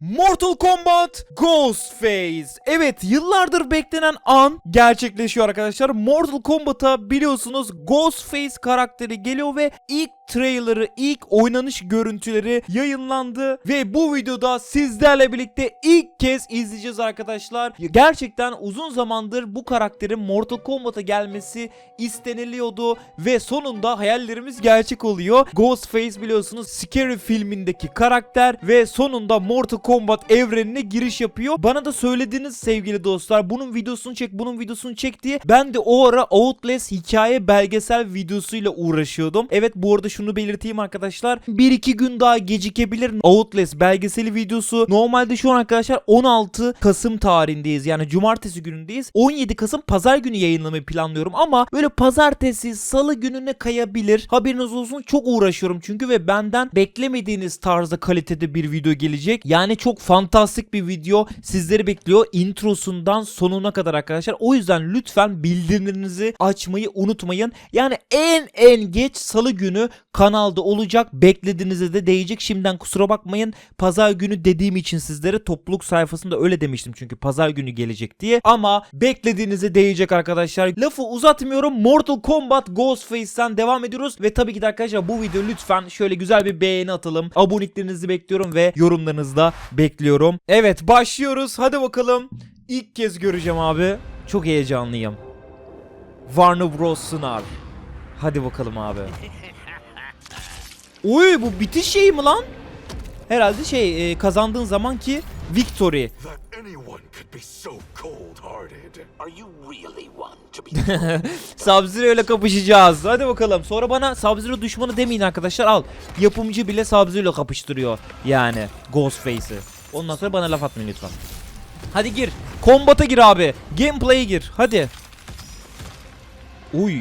Mortal Kombat Ghostface. Evet yıllardır beklenen an gerçekleşiyor arkadaşlar. Mortal Kombat'a biliyorsunuz Ghostface karakteri geliyor ve ilk trailerı, ilk oynanış görüntüleri yayınlandı. Ve bu videoda sizlerle birlikte ilk kez izleyeceğiz arkadaşlar. Gerçekten uzun zamandır bu karakterin Mortal Kombat'a gelmesi isteniliyordu. Ve sonunda hayallerimiz gerçek oluyor. Ghostface biliyorsunuz Scary filmindeki karakter ve sonunda Mortal Kombat evrenine giriş yapıyor. Bana da söylediğiniz sevgili dostlar bunun videosunu çek bunun videosunu çek diye ben de o ara Outlast hikaye belgesel videosuyla uğraşıyordum. Evet bu arada şunu belirteyim arkadaşlar. 1-2 gün daha gecikebilir Outlast belgeseli videosu. Normalde şu an arkadaşlar 16 Kasım tarihindeyiz. Yani cumartesi günündeyiz. 17 Kasım pazar günü yayınlamayı planlıyorum ama böyle pazartesi salı gününe kayabilir. Haberiniz olsun çok uğraşıyorum çünkü ve benden beklemediğiniz tarzda kalitede bir video gelecek. Yani çok fantastik bir video sizleri bekliyor. Introsundan sonuna kadar arkadaşlar. O yüzden lütfen bildirimlerinizi açmayı unutmayın. Yani en en geç salı günü kanalda olacak. Beklediğinize de değecek. Şimdiden kusura bakmayın. Pazar günü dediğim için sizlere topluluk sayfasında öyle demiştim çünkü pazar günü gelecek diye. Ama beklediğinize değecek arkadaşlar. Lafı uzatmıyorum. Mortal Kombat Ghostface'ten devam ediyoruz. Ve tabii ki de arkadaşlar bu video lütfen şöyle güzel bir beğeni atalım. Aboneliklerinizi bekliyorum ve yorumlarınızı da bekliyorum. Evet başlıyoruz. Hadi bakalım. İlk kez göreceğim abi. Çok heyecanlıyım. Warner Bros. sınav. Hadi bakalım abi. Uy bu bitiş şeyi mi lan? Herhalde şey e, kazandığın zaman ki victory. Sub-Zero ile kapışacağız. Hadi bakalım. Sonra bana Sub-Zero düşmanı demeyin arkadaşlar. Al. Yapımcı bile Sub-Zero ile kapıştırıyor. Yani Ghostface'i. Ondan sonra bana laf atmayın lütfen. Hadi gir. Kombat'a gir abi. Gameplay'e gir. Hadi. Uy.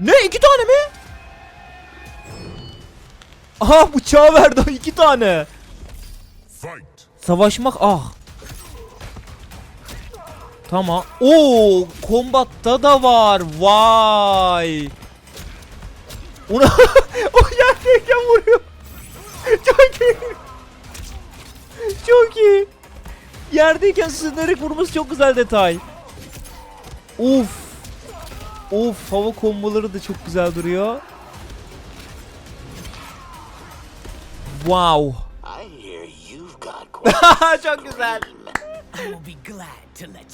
Ne? iki tane mi? Aha bıçağı verdi. iki tane. Savaşmak ah. Tamam. Oo, kombatta da var. Vay. Ona o yerdeyken vuruyor. Çok iyi. Çok iyi. Yerdeyken sınırık vurması çok güzel detay. Uf. Of hava komboları da çok güzel duruyor.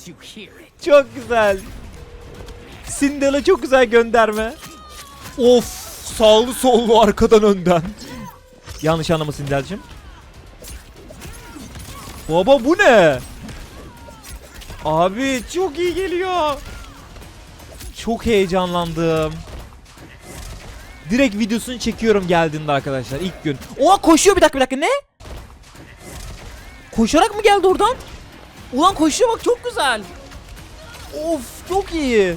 You hear it. Çok güzel. Sindela çok güzel gönderme. Of sağlı sollu arkadan önden. Yanlış anlama Sindel'cim. Baba bu ne? Abi çok iyi geliyor. Çok heyecanlandım. Direkt videosunu çekiyorum geldiğinde arkadaşlar ilk gün. Oha koşuyor bir dakika bir dakika ne? Koşarak mı geldi oradan? Ulan koşuyor bak çok güzel. Of çok iyi.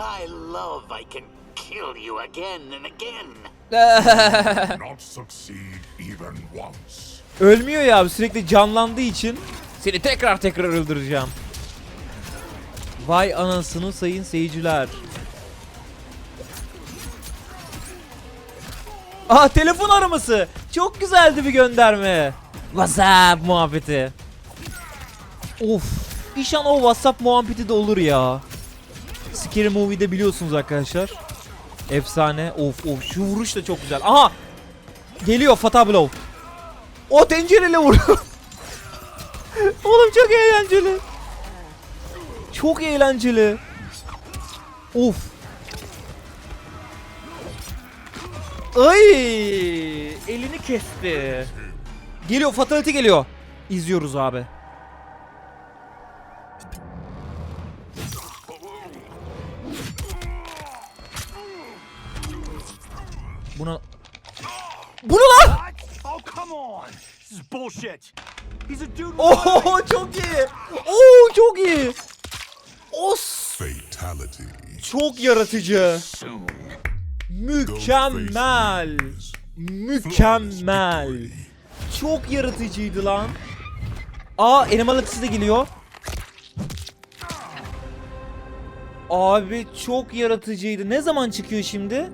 I love I can kill you again and again. Not succeed even once. Ölmüyor ya abi sürekli canlandığı için seni tekrar tekrar öldüreceğim. Vay anasını sayın seyirciler. Aa telefon araması. Çok güzeldi bir gönderme. WhatsApp muhabbeti. Of. İnşallah o WhatsApp muhabbeti de olur ya. Scary Movie'de biliyorsunuz arkadaşlar. Efsane. Of of şu vuruş da çok güzel. Aha. Geliyor Fatah. O tencereyle vuruyor. Oğlum çok eğlenceli. Çok eğlenceli. Of. Ay! Elini kesti. Geliyor fatality geliyor. İzliyoruz abi. Buna Bunu lan! Oh, come on! This is bullshit! He's a dude. Oo çok iyi. Oo çok iyi. Os Fatality. çok yaratıcı. Mükemmel. Mükemmel. Çok yaratıcıydı lan. Aa animal atısı da geliyor. Abi çok yaratıcıydı. Ne zaman çıkıyor şimdi?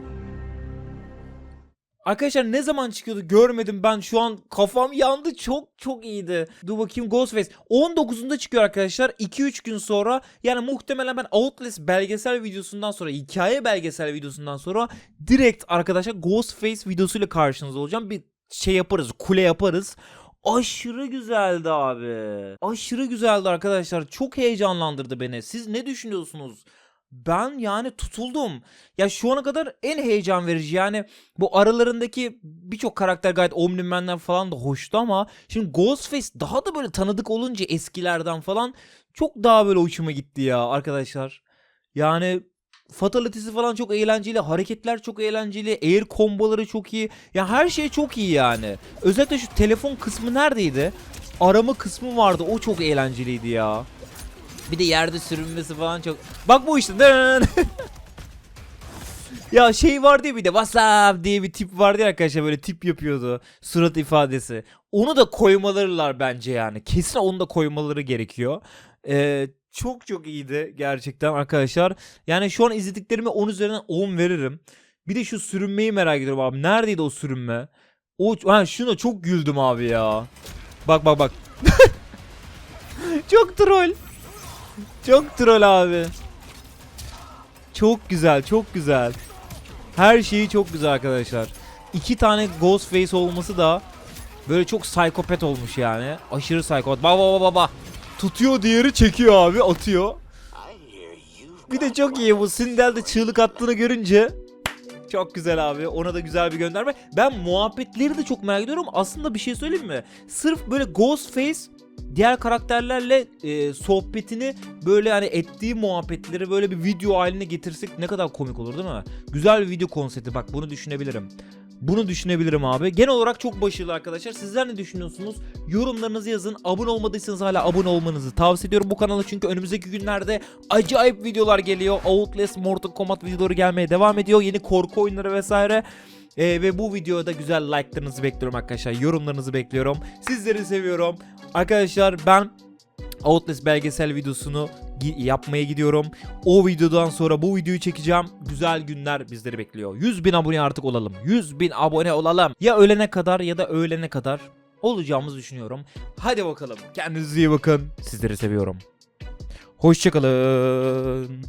Arkadaşlar ne zaman çıkıyordu görmedim ben şu an kafam yandı çok çok iyiydi. Dur bakayım Ghostface 19'unda çıkıyor arkadaşlar 2-3 gün sonra yani muhtemelen ben Outlast belgesel videosundan sonra hikaye belgesel videosundan sonra direkt arkadaşlar Ghostface videosuyla karşınızda olacağım. Bir şey yaparız kule yaparız. Aşırı güzeldi abi. Aşırı güzeldi arkadaşlar. Çok heyecanlandırdı beni. Siz ne düşünüyorsunuz? Ben yani tutuldum. Ya şu ana kadar en heyecan verici yani bu aralarındaki birçok karakter gayet Omni-Man'den falan da hoştu ama şimdi Ghostface daha da böyle tanıdık olunca eskilerden falan çok daha böyle hoşuma gitti ya arkadaşlar. Yani Fatality'si falan çok eğlenceli, hareketler çok eğlenceli, air komboları çok iyi. Ya her şey çok iyi yani. Özellikle şu telefon kısmı neredeydi? Arama kısmı vardı. O çok eğlenceliydi ya. Bir de yerde sürünmesi falan çok. Bak bu işte. Ya şey vardı ya bir de WhatsApp diye bir tip vardı ya arkadaşlar böyle tip yapıyordu. Surat ifadesi. Onu da koymalılar bence yani. Kesin onu da koymaları gerekiyor. Ee, çok çok iyiydi gerçekten arkadaşlar. Yani şu an izlediklerime 10 üzerinden 10 veririm. Bir de şu sürünmeyi merak ediyorum abi. Neredeydi o sürünme? O ha şuna çok güldüm abi ya. Bak bak bak. çok troll. Çok troll abi. Çok güzel, çok güzel. Her şeyi çok güzel arkadaşlar. İki tane Ghostface olması da böyle çok psikopat olmuş yani. Aşırı psikopat. Baba baba baba. Tutuyor diğeri çekiyor abi atıyor. Bir de çok iyi bu Sindel'de çığlık attığını görünce çok güzel abi. Ona da güzel bir gönderme. Ben muhabbetleri de çok merak ediyorum. Aslında bir şey söyleyeyim mi? Sırf böyle Ghostface diğer karakterlerle e, sohbetini böyle hani ettiği muhabbetleri böyle bir video haline getirsek ne kadar komik olur değil mi? Güzel bir video konsepti bak bunu düşünebilirim. Bunu düşünebilirim abi. Genel olarak çok başarılı arkadaşlar. Sizler ne düşünüyorsunuz? Yorumlarınızı yazın. Abone olmadıysanız hala abone olmanızı tavsiye ediyorum bu kanala. Çünkü önümüzdeki günlerde acayip videolar geliyor. Outlast, Mortal Kombat videoları gelmeye devam ediyor. Yeni korku oyunları vesaire. Ee, ve bu videoda güzel like'larınızı bekliyorum arkadaşlar. Yorumlarınızı bekliyorum. Sizleri seviyorum. Arkadaşlar ben Outlast belgesel videosunu yapmaya gidiyorum. O videodan sonra bu videoyu çekeceğim. Güzel günler bizleri bekliyor. 100 bin abone artık olalım. 100 bin abone olalım. Ya ölene kadar ya da öğlene kadar olacağımızı düşünüyorum. Hadi bakalım. Kendinize iyi bakın. Sizleri seviyorum. Hoşçakalın.